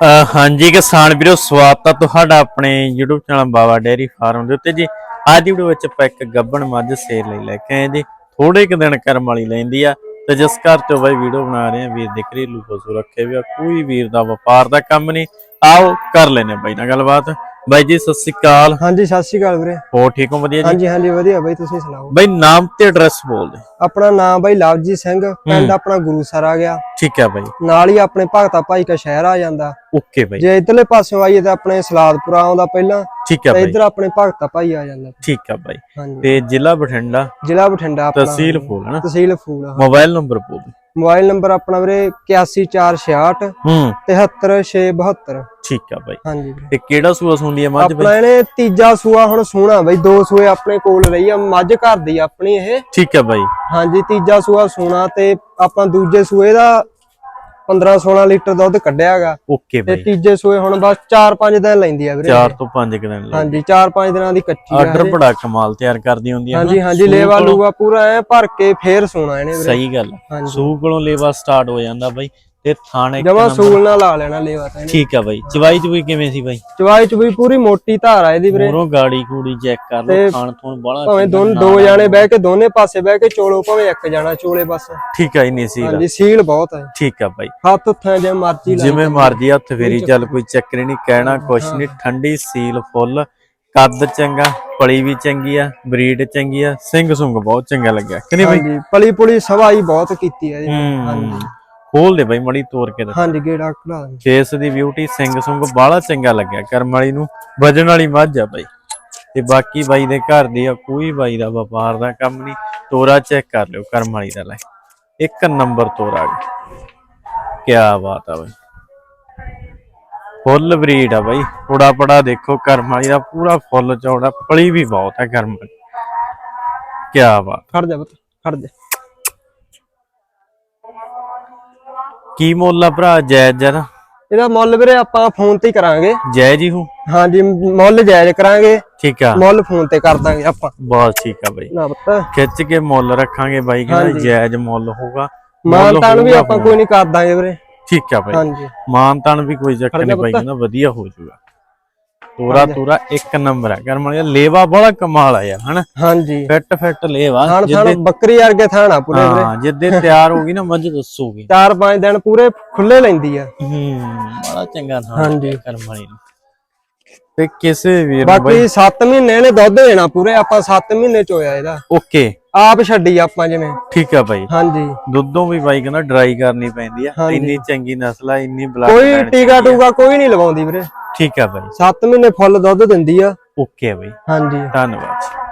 ਅਹ ਹਾਂਜੀ, ਕਿਸਾਨ ਵੀਰੋ, ਸਵਾਗਤ ਹੈ ਤੁਹਾਡਾ ਆਪਣੇ YouTube channel Baba dairy farm ਦੇ ਉੱਤੇ ਜੀ। ਅੱਜ ਦੀ ਵੀਡੀਓ ਵਿੱਚ ਆਪਾਂ ਇੱਕ ਗੱਬਣ ਮੱਝ ਸੇਲ ਲਈ ਲੈ ਕੇ ਆਏ ਜੀ। ਥੋੜੇ ਕੁ ਦਿਨ ਕਰਮ ਵਾਲੀ ਲੈਂਦੀ ਆ ਤੇ ਜਿਸ ਘਰ ਤੋਂ ਬਾਈ ਵੀਡੀਓ ਬਣਾ ਰਹੇ ਆ, ਵੀਰ ਦੇ ਘਰੇਲੂ ਪਸ਼ੂ ਰੱਖੇ ਵੀ ਆ। ਕੋਈ ਵੀਰ ਦਾ ਵਪਾਰ ਦਾ ਕੰਮ ਨਹੀਂ। ਆਓ, ਕਰ ਲੈਨੇ ਬਾਈ ਨਾ ਗੱਲਬਾਤ। ਬਾਈ ਜੀ ਸਤਿ ਸ਼੍ਰੀ ਅਕਾਲ। ਹਾਂਜੀ ਸਤਿ ਸ਼੍ਰੀ ਅਕਾਲ ਵੀਰੇ। ਹੋਰ ਠੀਕ ਹੋ ਵਧੀਆ ਜੀ? ਹਾਂਜੀ ਹਾਂਜੀ ਵਧੀਆ ਬਾਈ ਤੁਸੀਂ ਸੁਣਾਓ? ਬਾਈ ਨਾਮ ਤੇ ਐਡਰੈਸ ਬੋਲ ਦੇ ਆਪਣਾ ਨਾਮ ਬਾਈ ਲਵਜੀਤ ਸਿੰਘ ਪਿੰਡ ਆਪਣਾ ਗੁਰੂਸਰ ਆ ਗਿਆ। ਠੀਕ ਹੈ ਬਾਈ। ਨਾਲ ਹੀ ਆਪਣੇ ਭਗਤਾ ਭਾਈ ਕਾ ਸ਼ਹਿਰ ਆ ਜਾਂਦਾ। ਓਕੇ ਬਾਈ। ਜੇ ਇਧਰਲੇ ਪਾਸਿਓਂ ਆਈਏ ਤਾਂ ਆਪਣੇ ਸਲਾਦਪੁਰਾ ਆਉਂਦਾ ਪਹਿਲਾਂ ਠੀਕ ਹੈ ਬਾਈ। ਇਧਰ ਆਪਣੇ ਭਗਤਾ ਭਾਈ ਆ ਜਾਂਦਾ। ਠੀਕ ਹੈ ਬਾਈ। ਤੇ ਜ਼ਿਲ੍ਹਾ ਬਠਿੰਡਾ? ਜ਼ਿਲ੍ਹਾ ਬਠਿੰਡਾ ਆਪਣਾ। ਤਹਿਸੀਲ ਫੂਲ ਹੈ ਨਾ? ਤਹਿਸੀਲ ਫੂਲ। ਮੋਬਾਈਲ ਨੰਬਰ ਬੋਲ ਦੇ ਮੋਬਾਈਲ ਨੰਬਰ ਆਪਣਾ ਵੀਰੇ 8146 ਹੂੰ। 73672 ਠੀਕ ਆ ਬਾਈ। ਹਾਂਜੀ। ਤੇ ਕਿਹੜਾ ਸੂਆ ਸੁਣਦੀ ਹੈ ਮੱਝ ਆਪਣਾ ਬਾਈ? ਇਹਨੇ ਤੀਜਾ ਸੂਆ ਹੁਣ ਸੋਹਣਾ ਬਾਈ ਦੋ ਸੂਏ ਆਪਣੇ ਕੋਲ ਰਹੀ ਆ ਮੱਝ ਘਰ ਦੀ ਆ ਆਪਣੀ ਇਹ। ਠੀਕ ਹੈ ਬਾਈ। ਹਾਂਜੀ ਤੀਜਾ ਸੂਆ ਸੋਨਾ ਤੇ ਆਪਾਂ ਦੂਜੇ ਸੂਏ ਦਾ 15 16 ਲੀਟਰ ਦੁੱਧ ਕੱਢਿਆਗਾ। ਓਕੇ ਤੇ ਬਾਈ। ਤੀਜੇ ਸੂਏ ਹੁਣ ਬਸ 4-5 ਦਿਨ ਲੈਂਦੀ ਆ ਵੀਰੇ। 4 ਤੋਂ 5 ਦਿਨ ਹਾਂਜੀ 4-5 ਦਿਨਾਂ ਦੀ ਕੱਚੀ ਆ ਆਰਡਰ। ਬੜਾ ਕਮਾਲ ਤਿਆਰ ਕਰਦੀ ਹੁੰਦੀ ਨਾ। ਹਾਂਜੀ ਹਾਂਜੀ ਲੇਵਾ ਲੂਗਾ ਪੂਰਾ ਐ ਭਰ ਕੇ ਫੇਰ ਸੋਣਾ ਇਹਨੇ ਵੀਰੇ। ਸਹੀ ਗੱਲ। ਸੂ ਕੋਲੋਂ ਲੇਵਾ ਸਟਾਰਟ ਹੋ ਜਾਂਦਾ ਬਾਈ। ਤੇ ਥਾਣੇ ਜਮਾ ਸੂਲ ਨਾਲ ਲਾ ਲੈਣਾ ਲੇਵਾ ਤਾਂ ਇਹਨੇ। ਠੀਕ ਆ ਬਾਈ। ਚਵਾਈ ਚੁਈ ਕਿਵੇਂ ਸੀ ਬਾਈ? ਚਵਾਈ ਚ ਵੀ ਪੂਰੀ ਮੋਟੀ ਧਾਰ ਆ ਇਹਦੀ ਵੀਰੇ। ਮੂਰੋਂ ਗਾੜੀ ਕੂੜੀ ਚੈੱਕ ਕਰ ਲਓ ਤੇ ਖਾਣ ਥੋਣ ਬੜਾ ਭਾਵੇਂ ਦੋਨ ਦੋ ਜਾਣੇ ਬਹਿ ਕੇ ਦੋਨੇ ਪਾਸੇ ਬਹਿ ਕੇ ਚੋਲੋ ਭਾਵੇਂ ਇੱਕ ਜਾਣਾ ਚੋਲੇ ਬਸ। ਠੀਕ ਆ ਇਨੀ ਸੀ ਹਾਂਜੀ ਸੀਲ ਬਹੁਤ ਹੈ ਠੀਕ ਆ ਬਾਈ। ਹੱਥ ਉੱਥੇ ਜੇ ਮਰਜ਼ੀ ਲਾ ਜਿਵੇਂ ਮਰਜ਼ੀ ਹੱਥ ਫੇਰੀ ਚੱਲ ਕੋਈ ਚੱਕਰ ਨਹੀਂ ਕਹਿਣਾ ਕੁਛ ਨਹੀਂ ਠੰਡੀ ਸੀਲ ਫੁੱਲ ਕੱਦ ਚੰਗਾ ਪਲੀ ਵੀ ਚੰਗੀ ਆ ਬਰੀਡ ਚੰਗੀ ਆ ਸਿੰਘ ਸੁੰਗ ਬਹੁਤ ਚੰਗਾ ਲੱਗਿਆ। ਕਿ ਨਹੀਂ ਬਾਈ? ਹਾਂਜੀ ਪਲੀ ਪੁਲੀ ਸਵਾਈ ਬਹੁਤ ਕੀਤੀ ਹੈ ਜੀ ਹੂੰ। ਖੋਲ ਦੇ ਬਾਈ ਮੜੀ ਤੋੜ ਕੇ ਹਾਂਜੀ ਗੇੜਾ ਖੜਾ ਫੇਸ ਦੀ ਬਿਊਟੀ ਸਿੰਘ ਸੁੰਗ ਬਾਹਲਾ ਚੰਗਾ ਲੱਗਿਆ। ਕਰਮ ਵਾਲੀ ਨੂੰ ਵਜਣ ਵਾਲੀ ਮੱਝ ਆ ਬਾਈ। ਤੇ ਬਾਕੀ ਬਾਈ ਦੇ ਘਰ ਦੀ ਆ ਕੋਈ ਬਾਈ ਦਾ ਵਪਾਰ ਦਾ ਕੰਮ ਨਹੀਂ। ਤੋਰਾ ਚੈੱਕ ਕਰ ਲਿਓ ਕਰਮ ਵਾਲੀ ਦਾ ਲੈ। ਇੱਕ ਨੰਬਰ ਤੋਰਾ ਗਿਆ ਕੀ ਬਾਤ ਆ ਬਾਈ। ਫੁੱਲ ਬਰੀਡ ਆ ਬਾਈ। ਥੋੜਾ ਪੜਾ ਦੇਖੋ ਕਰਮ ਵਾਲੀ ਦਾ ਪੂਰਾ ਫੁੱਲ ਚੌੜਾ। ਪਲੀ ਵੀ ਬਹੁਤ ਹੈ ਕਰਮ ਵਾਲੀ। ਕੀ ਬਾਤ। ਖੜ ਜਾ ਪੁੱਤ ਖੜ ਜਾ। ਕੀ ਮੁੱਲ ਆ ਭਰਾ ਜਾਇਜ਼ ਜਰਾ ਇਹਦਾ ਮੁੱਲ ਵੀਰੇ ਆਪਾਂ ਫੋਨ ਤੇ ਹੀ ਕਰਾਂਗੇ। ਜਾਇਜ਼ ਹੀ ਹੂੰ? ਹਾਂਜੀ ਮੁੱਲ ਜਾਇਜ਼ ਕਰਾਂਗੇ। ਠੀਕ ਆ। ਮੁੱਲ ਫੋਨ ਤੇ ਕਰ ਦਾਂਗੇ ਆਪਾਂ। ਬਹੁਤ ਠੀਕ ਆ ਬਾਈ। ਨਾ ਪੁੱਤ। ਖਿੱਚ ਕੇ ਮੁੱਲ ਰੱਖਾਂਗੇ ਬਾਈ ਕਹਿੰਦਾ ਜਾਇਜ਼ ਮੁੱਲ ਹੋਊਗਾ। ਮਾਨ ਤਾਨ ਵੀ ਆਪਾਂ ਕੋਈ ਨਹੀਂ ਕਰ ਦਾਂਗੇ ਵੀਰੇ। ਠੀਕ ਆ ਬਾਈ। ਹਾਂਜੀ। ਮਾਨ ਤਾਨ ਵੀ ਕੋਈ ਚੱਕਰ ਨਹੀਂ ਬਾਈ ਕਹਿੰਦਾ ਵਧੀਆ ਹੋ ਜਾਊਗਾ। ਤੋਰਾ ਤੋਰਾ ਇੱਕ ਨੰਬਰ ਹੈ ਕਰਮ ਵਾਲਿਆ ਲੇਵਾ ਬੜਾ ਕਮਾਲ ਆ ਯਾਰ ਹਨਾ? ਹਾਂਜੀ। ਫਿੱਟ ਫਿੱਟ ਲੇਵਾ। ਥਾਣ ਜਿੱਦੇ ਥਾਣ ਬੱਕਰੀ ਵਰਗੇ ਥਾਣਾ ਪੂਰੇ ਹਾਂ ਜਿੱਦੇ ਤਿਆਰ ਹੋ ਗਈ ਨਾ ਮੱਝ ਦੱਸੂਗੀ। ਚਾਰ ਪੰਜ ਦਿਨ ਪੂਰੇ ਖੁੱਲੇ ਲੈਂਦੀ ਆ। ਹੂੰ ਬੜਾ ਚੰਗਾ ਥਾਂ ਹਾਂਜੀ। ਕਰਮ ਵਾਲੀ ਨੂੰ। ਤੇ ਕਿਸੇ ਵੀਰ ਨੂੰ ਬਾਕੀ 7 ਮਹੀਨੇ ਇਹਨੇ ਦੁੱਧ ਦੇਣਾ ਪੂਰੇ ਆਪਾਂ 7 ਮਹੀਨੇ ਚ ਹੋਇਆ ਇਹਦਾ। ਓਕੇ। ਆਪ ਛੱਡੀ ਆਪਾਂ ਜਿਵੇਂ। ਠੀਕ ਆ ਬਾਈ। ਹਾਂਜੀ। ਦੁੱਧੋਂ ਵੀ ਬਾਈ ਕਹਿੰਦਾ ਡਰਾਈ ਕਰਨੀ ਪੈਂਦੀ ਆ। ਇੰਨੀ ਚੰਗੀ ਨਸਲ ਆ ਇੰਨੀ ਬਲਾਕ ਕੋਈ ਟੀਕਾ ਟੂਕਾ ਕੋਈ ਨਹੀਂ ਲਵਾਉਂਦੀ ਵੀਰੇ। ਠੀਕ ਆ ਬਾਈ। 7 ਮਹੀਨੇ ਫੁੱਲ ਦੁੱਧ ਦਿੰਦੀ ਆ। ਓਕੇ ਆ ਬਾਈ। ਹਾਂਜੀ। ਧੰਨਵਾਦ।